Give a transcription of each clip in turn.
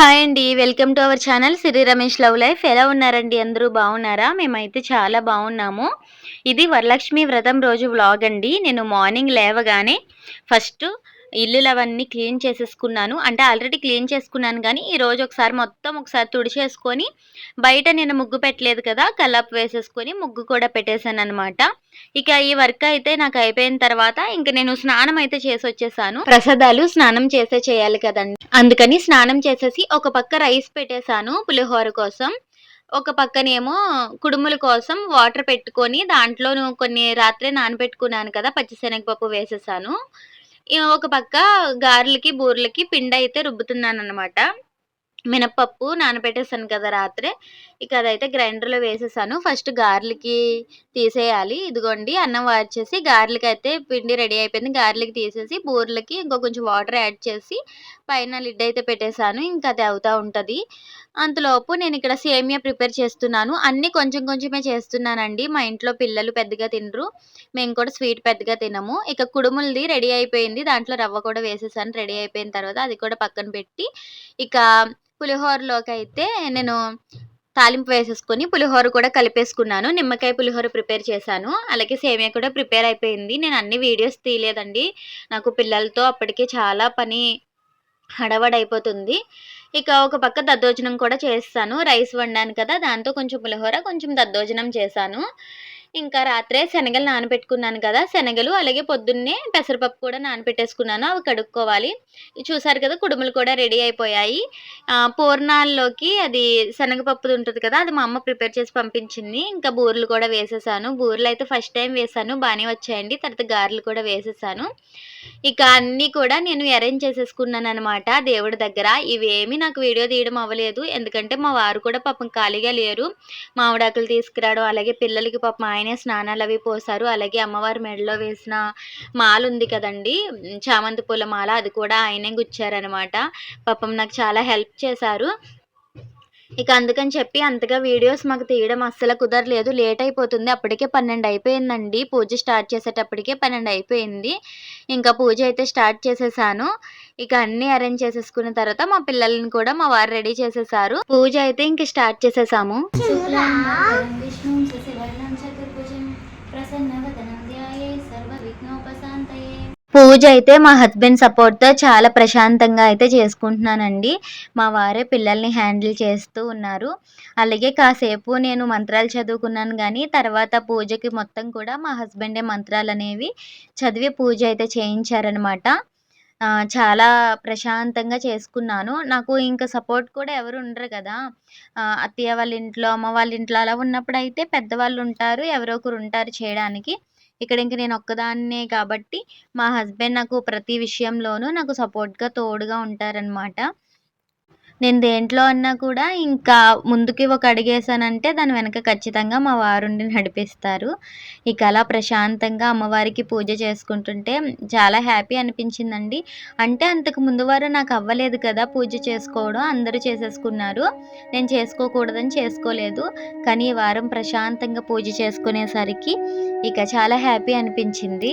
Hi అండి. Welcome to our channel Siri Ramesh love life. ఎలా ఉన్నారండి? అందరూ బాగున్నారా? మేమైతే చాలా బాగున్నాము. ఇది వరలక్ష్మి వ్రతం రోజు వ్లాగ్ అండి. నేను మార్నింగ్ లేవగానే ఫస్ట్ ఇల్లులు అవన్నీ క్లీన్ చేసేసుకున్నాను. అంటే ఆల్రెడీ క్లీన్ చేసుకున్నాను కానీ ఈరోజు ఒకసారి మొత్తం ఒకసారి తుడిచేసుకొని బయట నేను ముగ్గు పెట్టలేదు కదా కలప్ వేసేసుకొని ముగ్గు కూడా పెట్టేశాను అనమాట ఇక ఈ వర్క్ అయితే నాకు అయిపోయిన తర్వాత ఇంక నేను స్నానం అయితే చేసి వచ్చేసాను ప్రసాదాలు స్నానం చేసే చేయాలి కదండి. అందుకని స్నానం చేసేసి ఒక పక్క రైస్ పెట్టేశాను పులిహోర కోసం. ఒక పక్కనేమో కుడుముల కోసం వాటర్ పెట్టుకొని దాంట్లో కొన్ని రాత్రే నానబెట్టుకున్నాను కదా పచ్చిశనగపప్పు వేసేసాను. ఒక పక్క గారెలకి బూరెలకి పిండి అయితే రుబ్బుతున్నాను అనమాట మినప్పప్పు నానబెట్టేసాను కదా రాత్రే. ఇక అదైతే గ్రైండర్లో వేసేసాను. ఫస్ట్ గార్లకి తీసేయాలి. ఇదిగోండి అన్నం వార్చేసి గార్లిక్ అయితే పిండి రెడీ అయిపోయింది. గార్లిక్ తీసేసి బూరెలకి ఇంకో కొంచెం వాటర్ యాడ్ చేసి పైన లిడ్ అయితే పెట్టేశాను ఇంకా అది అవుతూ ఉంటుంది. అంతలోపు నేను ఇక్కడ సేమియా ప్రిపేర్ చేస్తున్నాను. అన్నీ కొంచెం కొంచెమే చేస్తున్నానండి. మా ఇంట్లో పిల్లలు పెద్దగా తినరు. మేము కూడా స్వీట్ పెద్దగా తినము. ఇక కుడుములది రెడీ అయిపోయింది. దాంట్లో రవ్వ కూడా వేసేసాను. రెడీ అయిపోయిన తర్వాత అది కూడా పక్కన పెట్టి ఇక పులిహోరలోకి అయితే నేను తాలింపు వేసేసుకొని పులిహోర కూడా కలిపేసుకున్నాను. నిమ్మకాయ పులిహోర ప్రిపేర్ చేశాను. అలాగే సేమియా కూడా ప్రిపేర్ అయిపోయింది. నేను అన్ని వీడియోస్ తీయలేదండి. నాకు పిల్లలతో అప్పటికే చాలా పని హడవడైపోతుంది. ఇక ఒక పక్క దద్దోజనం కూడా చేస్తాను. రైస్ వండాను కదా దాంతో కొంచెం పులిహోర కొంచెం దద్దోజనం చేశాను. ఇంకా రాత్రే శనగలు నానబెట్టుకున్నాను కదా శనగలు అలాగే పొద్దున్నే పెసరపప్పు కూడా నానబెట్టేసుకున్నాను. అవి కడుక్కోవాలి. చూసారు కదా కుడుములు కూడా రెడీ అయిపోయాయి. పూర్ణాల్లోకి అది శనగపప్పుది ఉంటుంది కదా అది మా అమ్మ ప్రిపేర్ చేసి పంపించింది. ఇంకా బూరెలు కూడా వేసేసాను. బూరెలు అయితే ఫస్ట్ టైం వేసాను బాగానే వచ్చాయండి. తర్వాత గారెలు కూడా వేసేసాను. ఇక అన్నీ కూడా నేను అరేంజ్ చేసేసుకున్నాను అనమాట దేవుడి దగ్గర. ఇవేమి నాకు వీడియో తీయడం అవ్వలేదు. ఎందుకంటే మా వారు కూడా పాపం ఖాళీగా లేరు. మామిడాకులు తీసుకురావడం అలాగే పిల్లలకి పాపం ఆయనే స్నానాలు అవి పోసారు. అలాగే అమ్మవారి మెడలో వేసిన మాల ఉంది కదండి చామంతి పూల మాల అది కూడా ఆయనే గుచ్చారనమాట. పాపం నాకు చాలా హెల్ప్ చేశారు. ఇక అందుకని చెప్పి అంతగా వీడియోస్ మాకు తీయడం అస్సలు కుదరలేదు. లేట్ అయిపోతుంది. అప్పటికే పన్నెండు అయిపోయిందండి. పూజ స్టార్ట్ చేసేటప్పటికే పన్నెండు అయిపోయింది. ఇంకా పూజ అయితే స్టార్ట్ చేసేసాను. ఇక అన్ని అరేంజ్ చేసేసుకున్న తర్వాత మా పిల్లల్ని కూడా మా వారు రెడీ చేసేసారు. పూజ అయితే ఇంక స్టార్ట్ చేసేసాము. పూజ అయితే మా హస్బెండ్ సపోర్ట్తో చాలా ప్రశాంతంగా అయితే చేసుకుంటున్నానండి. మా వారే పిల్లల్ని హ్యాండిల్ చేస్తూ ఉన్నారు. అలాగే కాసేపు నేను మంత్రాలు చదువుకున్నాను కానీ తర్వాత పూజకి మొత్తం కూడా మా హస్బెండే మంత్రాలు అనేవి చదివి పూజ అయితే చేయించారనమాట చాలా ప్రశాంతంగా చేసుకున్నాను. నాకు ఇంకా సపోర్ట్ కూడా ఎవరు ఉండరు కదా. అత్తయ్య వాళ్ళ ఇంట్లో అమ్మ వాళ్ళ ఇంట్లో అలా ఉన్నప్పుడు అయితే పెద్దవాళ్ళు ఉంటారు ఎవరో ఒకరు ఉంటారు చేయడానికి. ఇక్కడ ఇంక నేను ఒక్కదాన్నే కాబట్టి మా హస్బెండ్ నాకు ప్రతి విషయంలోనూ నాకు సపోర్ట్గా తోడుగా ఉంటారనమాట నేను దేంట్లో అన్నా కూడా ఇంకా ముందుకి ఒక అడిగేసానంటే దాని వెనక ఖచ్చితంగా మా వారుండి నడిపిస్తారు. ఇక అలా ప్రశాంతంగా అమ్మవారికి పూజ చేసుకుంటుంటే చాలా హ్యాపీ అనిపించిందండి. అంటే అంతకు ముందు వారు నాకు అవ్వలేదు కదా పూజ చేసుకోవడం అందరూ చేసేసుకున్నారు. నేను చేసుకోకూడదని చేసుకోలేదు. కానీ ఈ వారం ప్రశాంతంగా పూజ చేసుకునేసరికి ఇక చాలా హ్యాపీ అనిపించింది.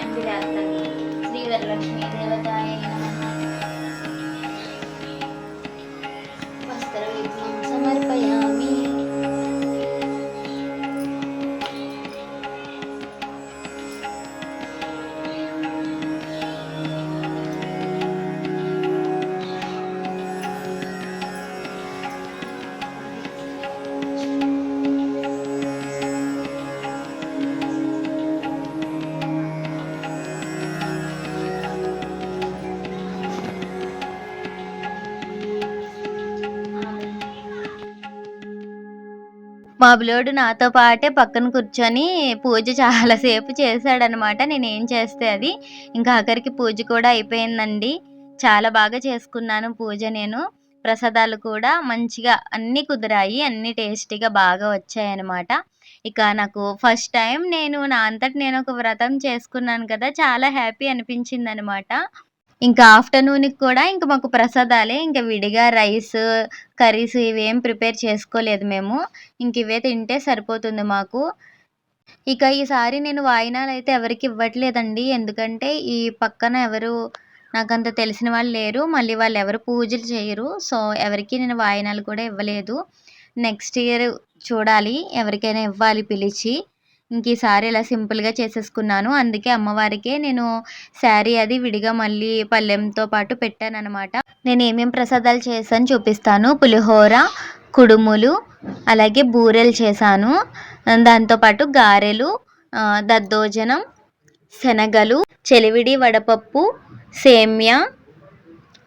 श्री वरलक्ष्मी देवता మా బులోడు నాతో పాటే పక్కన కూర్చొని పూజ చాలాసేపు చేశాడనమాట. నేనేం చేస్తే అది. ఇంకా ఆఖరికి పూజ కూడా అయిపోయిందండి. చాలా బాగా చేసుకున్నాను పూజ నేను. ప్రసాదాలు కూడా మంచిగా అన్నీ కుదిరాయి. అన్నీ టేస్టీగా బాగా వచ్చాయన్నమాట ఇక నాకు ఫస్ట్ టైం నేను నా అంతటి నేను ఒక వ్రతం చేసుకున్నాను కదా. చాలా హ్యాపీ అనిపించింది అనమాట ఇంకా ఆఫ్టర్నూన్కి కూడా ఇంకా మాకు ప్రసాదాలే ఇంకా విడిగా రైస్ కర్రీస్ ఇవేం ప్రిపేర్ చేసుకోలేదు మేము. ఇంక ఇవే తింటే సరిపోతుంది మాకు. ఇక ఈసారి నేను వాయినాలు అయితే ఎవరికి ఇవ్వట్లేదండి. ఎందుకంటే ఈ పక్కన ఎవరు నాకంత తెలిసిన వాళ్ళు లేరు. మళ్ళీ వాళ్ళు ఎవరు పూజలు చేయరు. సో ఎవరికి నేను వాయినాలు కూడా ఇవ్వలేదు. నెక్స్ట్ ఇయర్ చూడాలి. ఎవరికైనా ఇవ్వాలి పిలిచి. ఇంక ఈసారి ఇలా సింపుల్గా చేసేసుకున్నాను. అందుకే అమ్మవారికే నేను శారీ అది విడిగా మళ్ళీ పళ్ళెంతో పాటు పెట్టాను అనమాట నేను ఏమేమి ప్రసాదాలు చేశాను చూపిస్తాను. పులిహోర కుడుములు అలాగే బూరెలు చేశాను. దాంతోపాటు గారెలు దద్దోజనం శనగలు చెలివిడి వడపప్పు సేమ్యా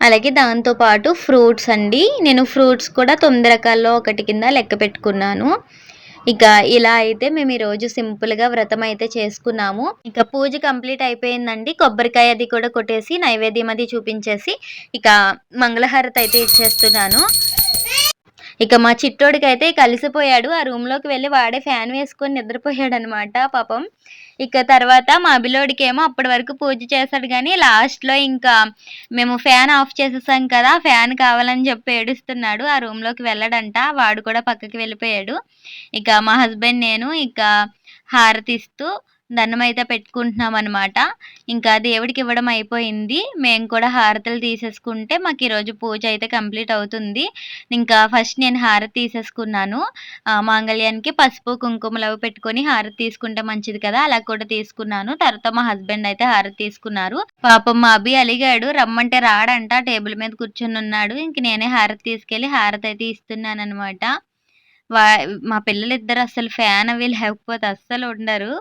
అలాగే దాంతోపాటు ఫ్రూట్స్ అండి. నేను ఫ్రూట్స్ కూడా తొమ్మిది రకాల్లో ఒకటి కింద లెక్క పెట్టుకున్నాను. ఇక ఇలా అయితే మేము ఈరోజు సింపుల్గా వ్రతం అయితే చేసుకున్నాము. ఇక పూజ కంప్లీట్ అయిపోయిందండి. కొబ్బరికాయ అది కూడా కొట్టేసి నైవేద్యం అది చూపించేసి ఇక మంగళహారతి అయితే ఇచ్చేస్తున్నాను. ఇక మా చిట్టోడికి అయితే కలిసిపోయాడు. ఆ రూమ్లోకి వెళ్ళి వాడే ఫ్యాన్ వేసుకొని నిద్రపోయాడు అనమాట పాపం. ఇక తర్వాత మా అభిలోడికేమో అప్పటి వరకు పూజ చేశాడు కానీ లాస్ట్లో ఇంకా మేము ఫ్యాన్ ఆఫ్ చేసేసాం కదా ఫ్యాన్ కావాలని చెప్పి ఏడుస్తున్నాడు. ఆ రూమ్లోకి వెళ్ళడంట. వాడు కూడా పక్కకి వెళ్ళిపోయాడు. ఇక మా హస్బెండ్ నేను ఇక హారతిస్తూ దండం అయితే పెట్టుకుంటున్నాం అనమాట ఇంకా దేవుడికి ఇవ్వడం అయిపోయింది. మేము కూడా హారతులు తీసేసుకుంటే మాకు ఈరోజు పూజ అయితే కంప్లీట్ అవుతుంది. ఇంకా ఫస్ట్ నేను హారతి తీసేసుకున్నాను. మాంగళ్యానికి పసుపు కుంకుమలు అవి పెట్టుకొని హారతి తీసుకుంటే మంచిది కదా అలా కూడా తీసుకున్నాను. తర్వాత మా హస్బెండ్ అయితే హారతి తీసుకున్నారు. పాపం మా అభి అలిగాడు. రమ్మంటే రాడంట టేబుల్ మీద కూర్చొని ఉన్నాడు. ఇంక నేనే హారతి తీసుకెళ్ళి హారతి అయితే ఇస్తున్నాను అనమాట మా పిల్లలిద్దరు అసలు ఫ్యాన్ అవి లేకపోతే అస్సలు ఉండరు.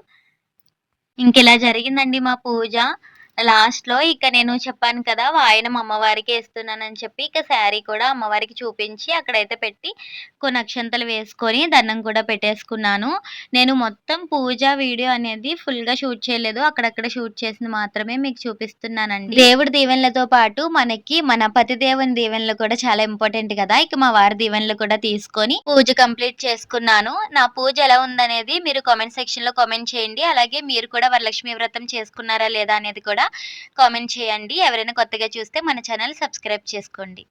ఇంకెలా జరిగిందండి మా పూజ? లాస్ట్లో ఇక నేను చెప్పాను కదా వాయనం అమ్మవారికి వేస్తున్నానని చెప్పి ఇక శారీ కూడా అమ్మవారికి చూపించి అక్కడైతే పెట్టి కొన్ని అక్షంతలు వేసుకొని దండం కూడా పెట్టేసుకున్నాను. నేను మొత్తం పూజ వీడియో అనేది ఫుల్గా షూట్ చేయలేదు. అక్కడక్కడ షూట్ చేసింది మాత్రమే మీకు చూపిస్తున్నానండి. దేవుడి దీవెనలతో పాటు మనకి మన పతి దేవుని దీవెనలు కూడా చాలా ఇంపార్టెంట్ కదా. ఇక మా వారి దీవెనలు కూడా తీసుకొని పూజ కంప్లీట్ చేసుకున్నాను. నా పూజ ఎలా ఉందనేది మీరు కామెంట్ సెక్షన్లో కామెంట్ చేయండి. అలాగే మీరు కూడా వరలక్ష్మి వ్రతం చేసుకున్నారా లేదా అనేది కూడా కామెంట్ చేయండి. ఎవరైనా కొత్తగా చూస్తే మన ఛానల్ సబ్స్క్రైబ్ చేసుకోండి.